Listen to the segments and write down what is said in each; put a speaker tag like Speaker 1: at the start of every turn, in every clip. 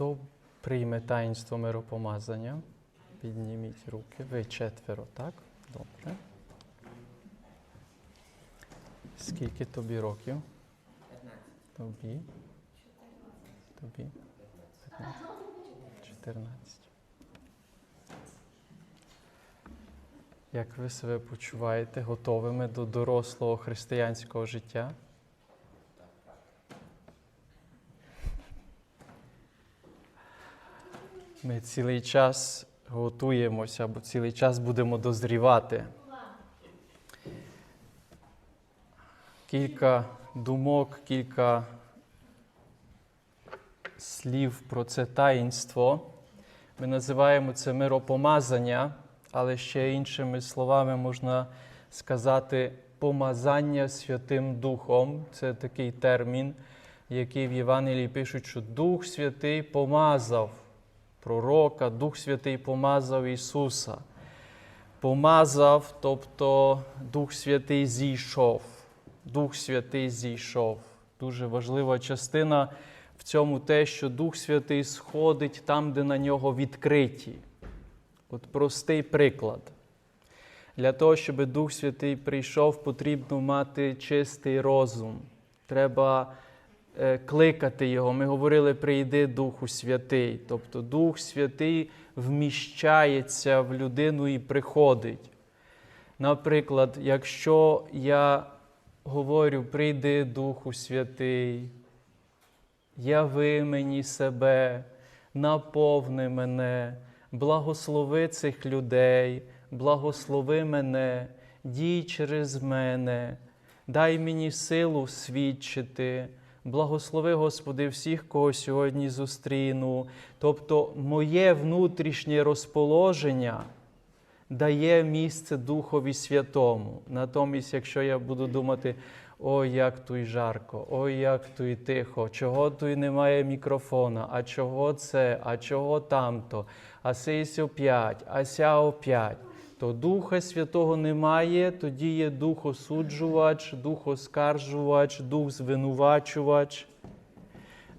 Speaker 1: Хто прийме таїнство миропомазання? Підніміть руки. Ви четверо, так? Добре. Скільки тобі років?
Speaker 2: 15.
Speaker 1: Тобі? Тобі? 15. 14. Як ви себе почуваєте готовими до дорослого християнського життя? Ми цілий час готуємося, або цілий час будемо дозрівати. Кілька думок, кілька слів про це таїнство. Ми називаємо це миропомазання, але ще іншими словами можна сказати помазання Святим Духом. Це такий термін, який в Євангелії пишуть, що Дух Святий помазав пророка, Дух Святий помазав Ісуса. Помазав, тобто Дух Святий зійшов. Дух Святий зійшов. Дуже важлива частина в цьому те, що Дух Святий сходить там, де на нього відкриті. От простий приклад. Для того, щоб Дух Святий прийшов, потрібно мати чистий розум. Треба кликати Його. Ми говорили, прийди Духу Святий. Тобто Дух Святий вміщається в людину і приходить. Наприклад, якщо я говорю, прийди Духу Святий, яви мені себе, наповни мене, благослови цих людей, благослови мене, дій через мене, дай мені силу свідчити. Благослови, Господи, всіх, кого сьогодні зустріну. Тобто, моє внутрішнє розположення дає місце Духові Святому. Натомість, якщо я буду думати, ой, як тут жарко, ой, як тут тихо, чого тут немає мікрофона, а чого це, а чого тамто, а сись оп'ять, а ся оп'ять, то Духа Святого немає, тоді є Дух осуджувач, Дух оскаржувач, Дух звинувачувач.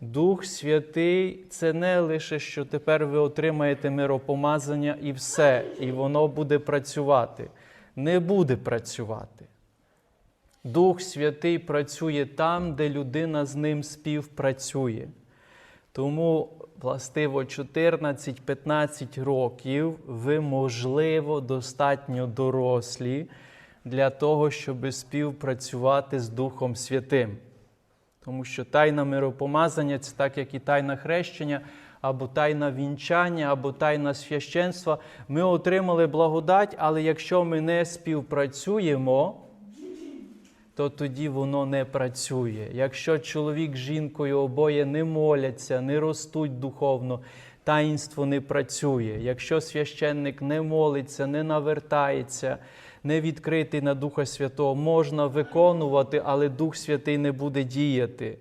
Speaker 1: Дух Святий це не лише, що тепер ви отримаєте миропомазання і все, і воно буде працювати. Не буде працювати. Дух Святий працює там, де людина з ним співпрацює. Тому, властиво, 14-15 років ви, можливо, достатньо дорослі для того, щоб співпрацювати з Духом Святим. Тому що тайна миропомазання це так, як і тайна хрещення, або тайна вінчання, або тайна священства. Ми отримали благодать, але якщо ми не співпрацюємо, то тоді воно не працює. Якщо чоловік з жінкою обоє не моляться, не ростуть духовно, таїнство не працює. Якщо священник не молиться, не навертається, не відкритий на Духа Святого, можна виконувати, але Дух Святий не буде діяти.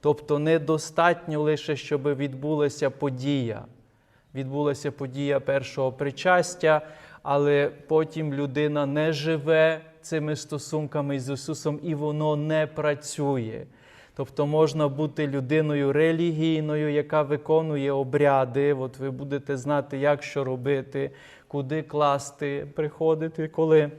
Speaker 1: Тобто недостатньо лише, щоб відбулася подія. Відбулася подія першого причастя, але потім людина не живе цими стосунками з Ісусом, і воно не працює. Тобто можна бути людиною релігійною, яка виконує обряди. От ви будете знати, як що робити, куди класти, приходити, коли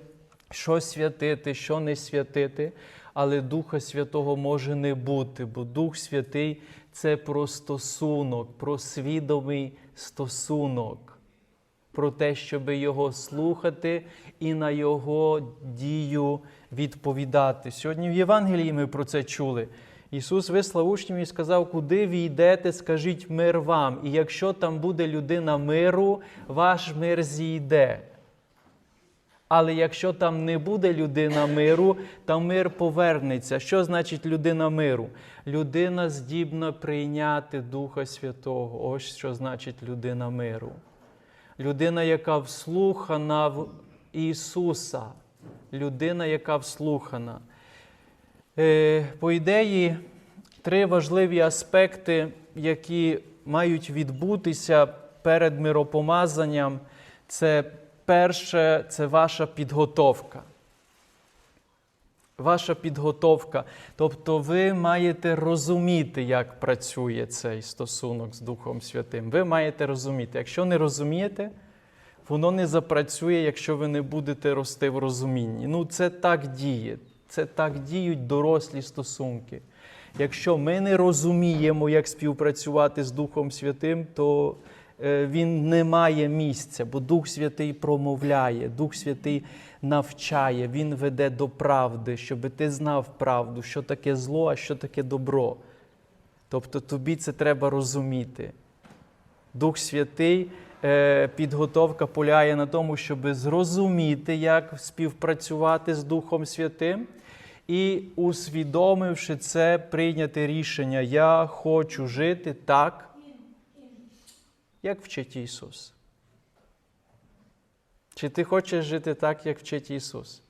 Speaker 1: що святити, що не святити. Але Духа Святого може не бути, бо Дух Святий це про стосунок, про свідомий стосунок, про те, щоб його слухати і на його дію відповідати. Сьогодні в Євангелії ми про це чули. Ісус вислав учнів і сказав, куди ви йдете, скажіть мир вам. І якщо там буде людина миру, ваш мир зійде. Але якщо там не буде людина миру, то мир повернеться. Що значить людина миру? Людина здібна прийняти Духа Святого. Ось що значить людина миру. Людина, яка вслухана в Ісуса. Людина, яка вслухана. Е, По ідеї, три важливі аспекти, які мають відбутися перед миропомазанням, це перше це ваша підготовка. Ваша підготовка. Тобто ви маєте розуміти, як працює цей стосунок з Духом Святим. Ви маєте розуміти. Якщо не розумієте, воно не запрацює, якщо ви не будете рости в розумінні. Ну, це так діє. Це так діють дорослі стосунки. Якщо ми не розуміємо, як співпрацювати з Духом Святим, то він не має місця, бо Дух Святий промовляє, Дух Святий навчає, Він веде до правди, щоб ти знав правду, що таке зло, а що таке добро. Тобто тобі це треба розуміти. Дух Святий, е, підготовка полягає на тому, щоб зрозуміти, як співпрацювати з Духом Святим, і, усвідомивши це, прийняти рішення: Я хочу жити так, як вчить Ісус. Чи ти хочеш жити так, як вчить Ісус?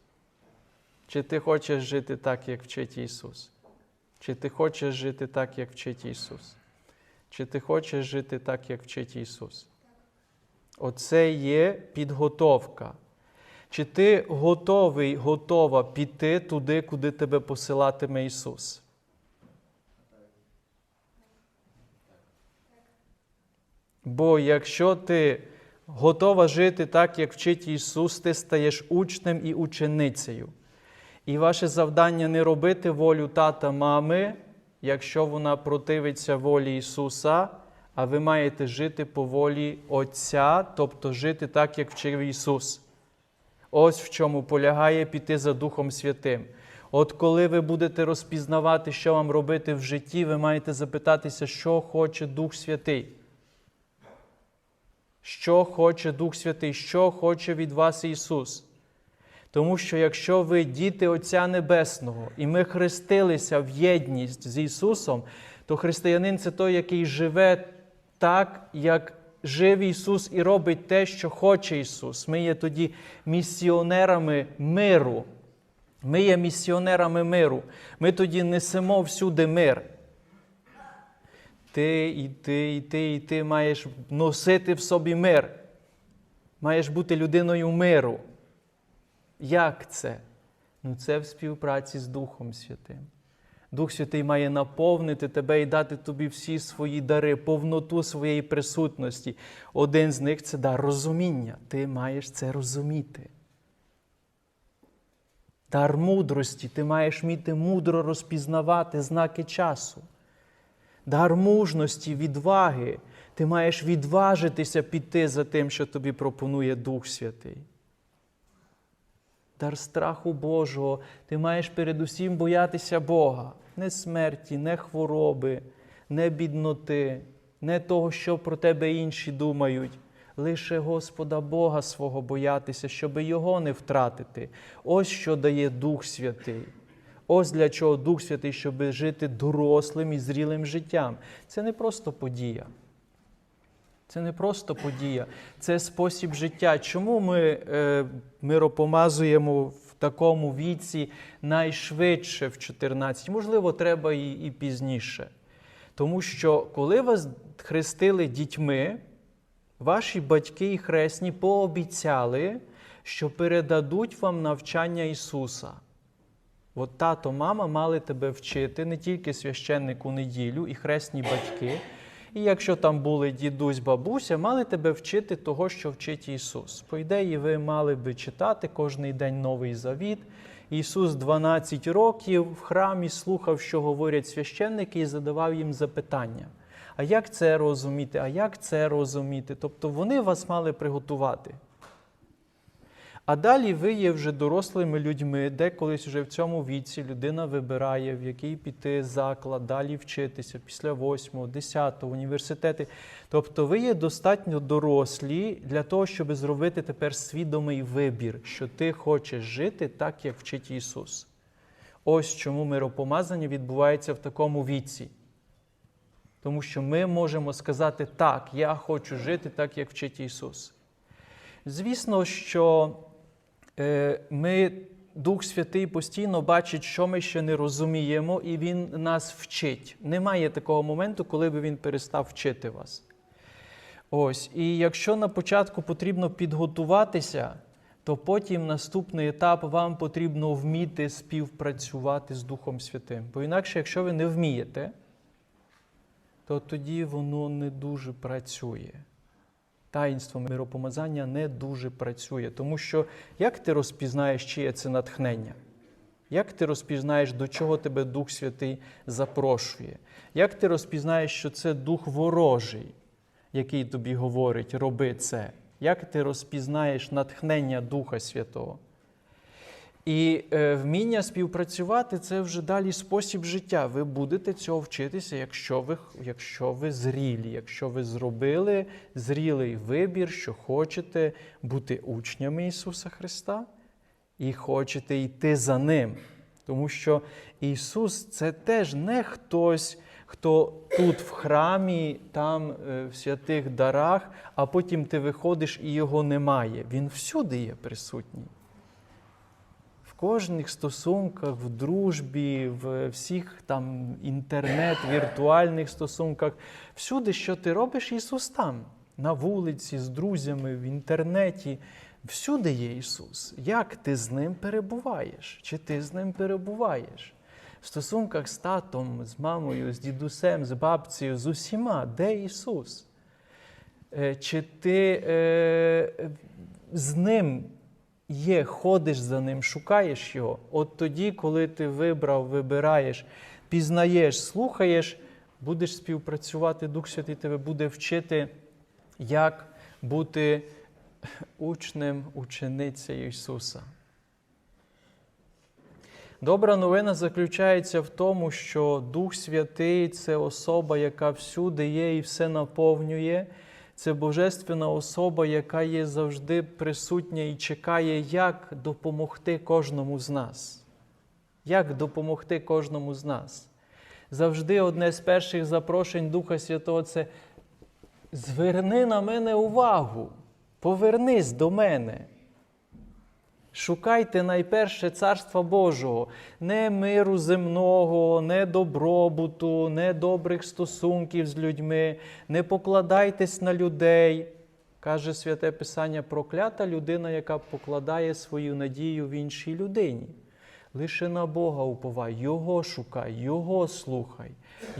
Speaker 1: Чи ти хочеш жити так, як вчить Ісус? Чи ти хочеш жити так, як вчить Ісус? Чи ти хочеш жити так, як вчить Ісус? Оце є підготовка. Чи ти готовий, готова піти туди, куди тебе посилатиме Ісус? Бо якщо ти готова жити так, як вчить Ісус, ти стаєш учнем і ученицею. І ваше завдання не робити волю тата мами, якщо вона противиться волі Ісуса, а ви маєте жити по волі Отця, тобто жити так, як вчив Ісус. Ось в чому полягає піти за Духом Святим. От коли ви будете розпізнавати, що вам робити в житті, ви маєте запитатися, що хоче Дух Святий. Що хоче Дух Святий, що хоче від вас Ісус. Тому що якщо ви діти Отця Небесного, і ми хрестилися в єдність з Ісусом, то християнин це той, який живе так, як жив Ісус і робить те, що хоче Ісус. Ми є тоді місіонерами миру. Ми є місіонерами миру. Ми тоді несемо всюди мир. Ти і ти, і ти, і ти маєш носити в собі мир. Маєш бути людиною миру. Як це? Ну, це в співпраці з Духом Святим. Дух Святий має наповнити тебе і дати тобі всі свої дари, повноту своєї присутності. Один з них це дар розуміння. Ти маєш це розуміти. Дар мудрості, ти маєш вміти мудро розпізнавати знаки часу. Дар мужності, відваги. Ти маєш відважитися піти за тим, що тобі пропонує Дух Святий. Дар страху Божого. Ти маєш передусім боятися Бога, не смерті, не хвороби, не бідноти, не того, що про тебе інші думають. Лише Господа Бога свого боятися, щоб Його не втратити. Ось що дає Дух Святий. Ось для чого Дух Святий, щоб жити дорослим і зрілим життям. Це не просто подія. Це не просто подія, це спосіб життя. Чому ми е, миропомазуємо в такому віці найшвидше в 14? Можливо, треба і, і пізніше. Тому що коли вас хрестили дітьми, ваші батьки і хресні пообіцяли, що передадуть вам навчання Ісуса. От тато, мама мали тебе вчити не тільки священнику неділю і хресні батьки. І якщо там були дідусь, бабуся, мали тебе вчити того, що вчить Ісус. По ідеї, ви мали би читати кожний день Новий Завіт. Ісус 12 років в храмі слухав, що говорять священники, і задавав їм запитання. А як це розуміти? А як це розуміти? Тобто вони вас мали приготувати. А далі ви є вже дорослими людьми, де колись вже в цьому віці людина вибирає, в який піти заклад, далі вчитися після 8, 10 університети. Тобто ви є достатньо дорослі для того, щоб зробити тепер свідомий вибір, що ти хочеш жити так, як вчить Ісус. Ось чому миропомазання відбувається в такому віці. Тому що ми можемо сказати так, я хочу жити так, як вчить Ісус. Звісно, що ми, Дух Святий постійно бачить, що ми ще не розуміємо, і Він нас вчить. Немає такого моменту, коли би він перестав вчити вас. Ось, і якщо на початку потрібно підготуватися, то потім наступний етап вам потрібно вміти співпрацювати з Духом Святим. Бо інакше, якщо ви не вмієте, то тоді воно не дуже працює. Таїнство миропомазання не дуже працює. Тому що як ти розпізнаєш, чиє це натхнення? Як ти розпізнаєш, до чого тебе Дух Святий запрошує? Як ти розпізнаєш, що це Дух ворожий, який тобі говорить, роби це? Як ти розпізнаєш натхнення Духа Святого? І е, вміння співпрацювати це вже далі спосіб життя. Ви будете цього вчитися, якщо ви, якщо ви зрілі, якщо ви зробили зрілий вибір, що хочете бути учнями Ісуса Христа і хочете йти за Ним. Тому що Ісус це теж не хтось, хто тут в храмі, там е, в святих дарах, а потім ти виходиш і його немає. Він всюди є присутній. Кожних стосунках, в дружбі, в всіх там інтернет, віртуальних стосунках, всюди, що ти робиш, Ісус там. На вулиці, з друзями, в інтернеті. Всюди є Ісус. Як ти з ним перебуваєш? Чи ти з ним перебуваєш? В стосунках з татом, з мамою, з дідусем, з бабцею, з усіма, де Ісус? Е, Чи ти е, з ним є, ходиш за ним, шукаєш його? От тоді, коли ти вибрав, вибираєш, пізнаєш, слухаєш, будеш співпрацювати, Дух Святий тебе буде вчити, як бути учнем, ученицею Ісуса. Добра новина заключається в тому, що Дух Святий це особа, яка всюди є і все наповнює. Це божественна особа, яка є завжди присутня і чекає, як допомогти кожному з нас. Як допомогти кожному з нас? Завжди одне з перших запрошень Духа Святого це зверни на мене увагу, повернись до мене. Шукайте найперше Царства Божого, не миру земного, не добробуту, не добрих стосунків з людьми, не покладайтесь на людей. Каже святе Писання, проклята людина, яка покладає свою надію в іншій людині. Лише на Бога уповай, Його шукай, Його слухай,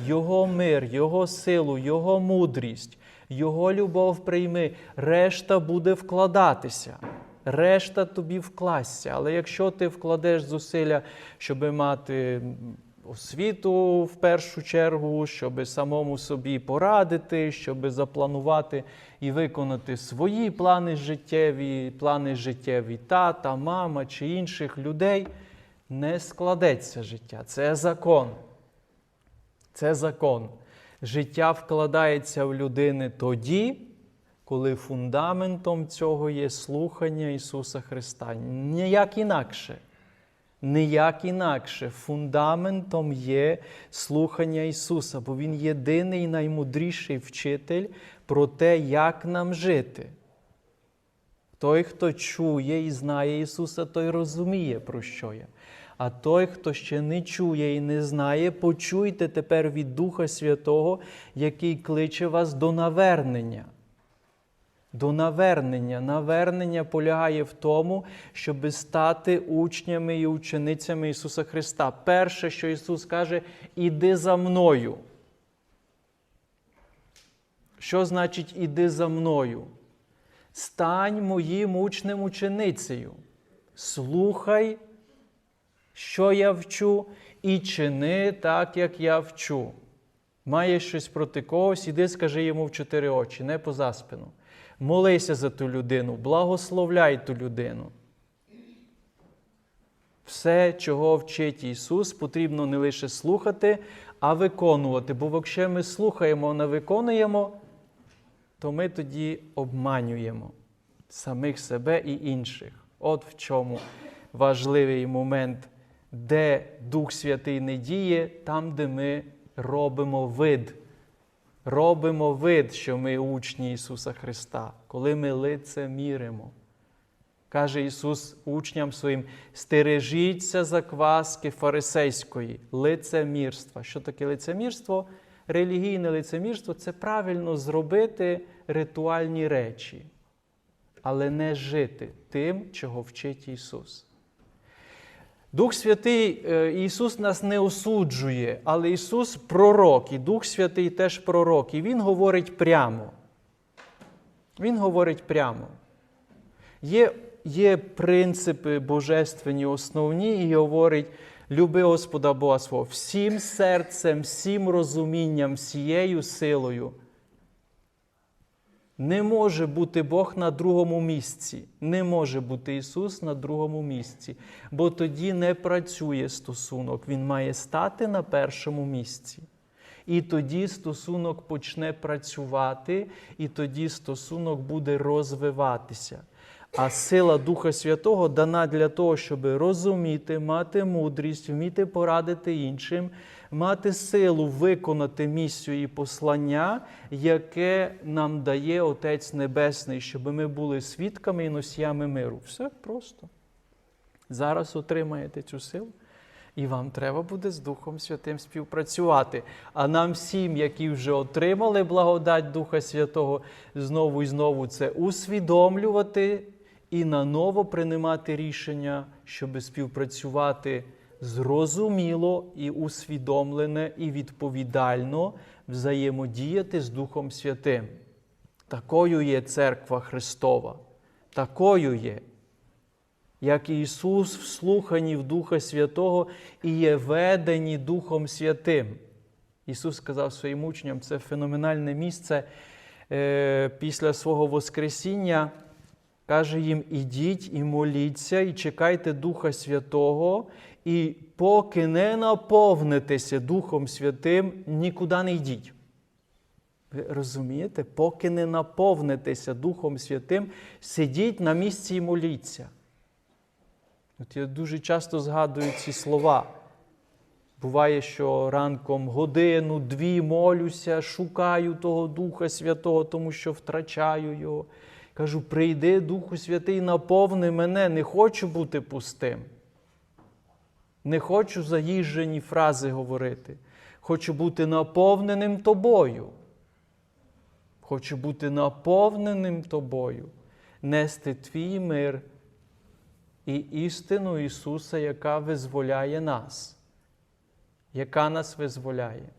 Speaker 1: Його мир, Його силу, Його мудрість, Його любов прийми, решта буде вкладатися решта тобі вкласться. Але якщо ти вкладеш зусилля, щоб мати освіту в першу чергу, щоб самому собі порадити, щоб запланувати і виконати свої плани життєві, плани життєві тата, мама чи інших людей, не складеться життя. Це закон. Це закон. Життя вкладається в людини тоді коли фундаментом цього є слухання Ісуса Христа. Ніяк інакше. Ніяк інакше. Фундаментом є слухання Ісуса, бо Він єдиний наймудріший вчитель про те, як нам жити. Той, хто чує і знає Ісуса, той розуміє, про що я. А той, хто ще не чує і не знає, почуйте тепер від Духа Святого, який кличе вас до навернення до навернення. Навернення полягає в тому, щоб стати учнями і ученицями Ісуса Христа. Перше, що Ісус каже, іди за мною. Що значить іди за мною? Стань моїм учнем ученицею. Слухай, що я вчу, і чини так, як я вчу. Маєш щось проти когось, іди скажи йому в чотири очі, не поза спину. Молися за ту людину, благословляй ту людину. Все, чого вчить Ісус, потрібно не лише слухати, а виконувати. Бо якщо ми слухаємо, а не виконуємо, то ми тоді обманюємо самих себе і інших. От в чому важливий момент, де Дух Святий не діє, там, де ми робимо вид робимо вид, що ми учні Ісуса Христа, коли ми лицеміримо. Каже Ісус учням своїм: стережіться закваски фарисейської, лицемірства. Що таке лицемірство? Релігійне лицемірство це правильно зробити ритуальні речі. але не жити тим, чого вчить Ісус. Дух Святий, е, Ісус нас не осуджує, але Ісус пророк, і Дух Святий теж пророк, і Він говорить прямо. Він говорить прямо. Є, є принципи божественні основні, і говорить: люби Господа Бога свого всім серцем, всім розумінням, всією силою. Не може бути Бог на другому місці. Не може бути Ісус на другому місці, бо тоді не працює стосунок. Він має стати на першому місці. І тоді стосунок почне працювати, і тоді стосунок буде розвиватися. А сила Духа Святого дана для того, щоб розуміти, мати мудрість, вміти порадити іншим, мати силу виконати місію і послання, яке нам дає Отець Небесний, щоб ми були свідками і носіями миру. Все просто. Зараз отримаєте цю силу. І вам треба буде з Духом Святим співпрацювати. А нам всім, які вже отримали благодать Духа Святого, знову і знову це усвідомлювати і наново приймати рішення, щоб співпрацювати зрозуміло і усвідомлене, і відповідально взаємодіяти з Духом Святим. Такою є церква Христова. Такою є як Ісус в слуханні в Духа Святого і є ведені Духом Святим. Ісус сказав своїм учням, це феноменальне місце е, після свого Воскресіння. Каже їм: ідіть і моліться, і чекайте Духа Святого, і поки не наповнитеся Духом Святим, нікуди не йдіть. Ви розумієте? Поки не наповнитеся Духом Святим, сидіть на місці і моліться. От я дуже часто згадую ці слова. Буває, що ранком годину, дві молюся, шукаю того Духа Святого, тому що втрачаю його. Кажу, прийди, Духу Святий, наповни мене, не хочу бути пустим. Не хочу заїжджені фрази говорити. Хочу бути наповненим тобою. Хочу бути наповненим тобою, нести твій мир і істину Ісуса, яка визволяє нас, яка нас визволяє.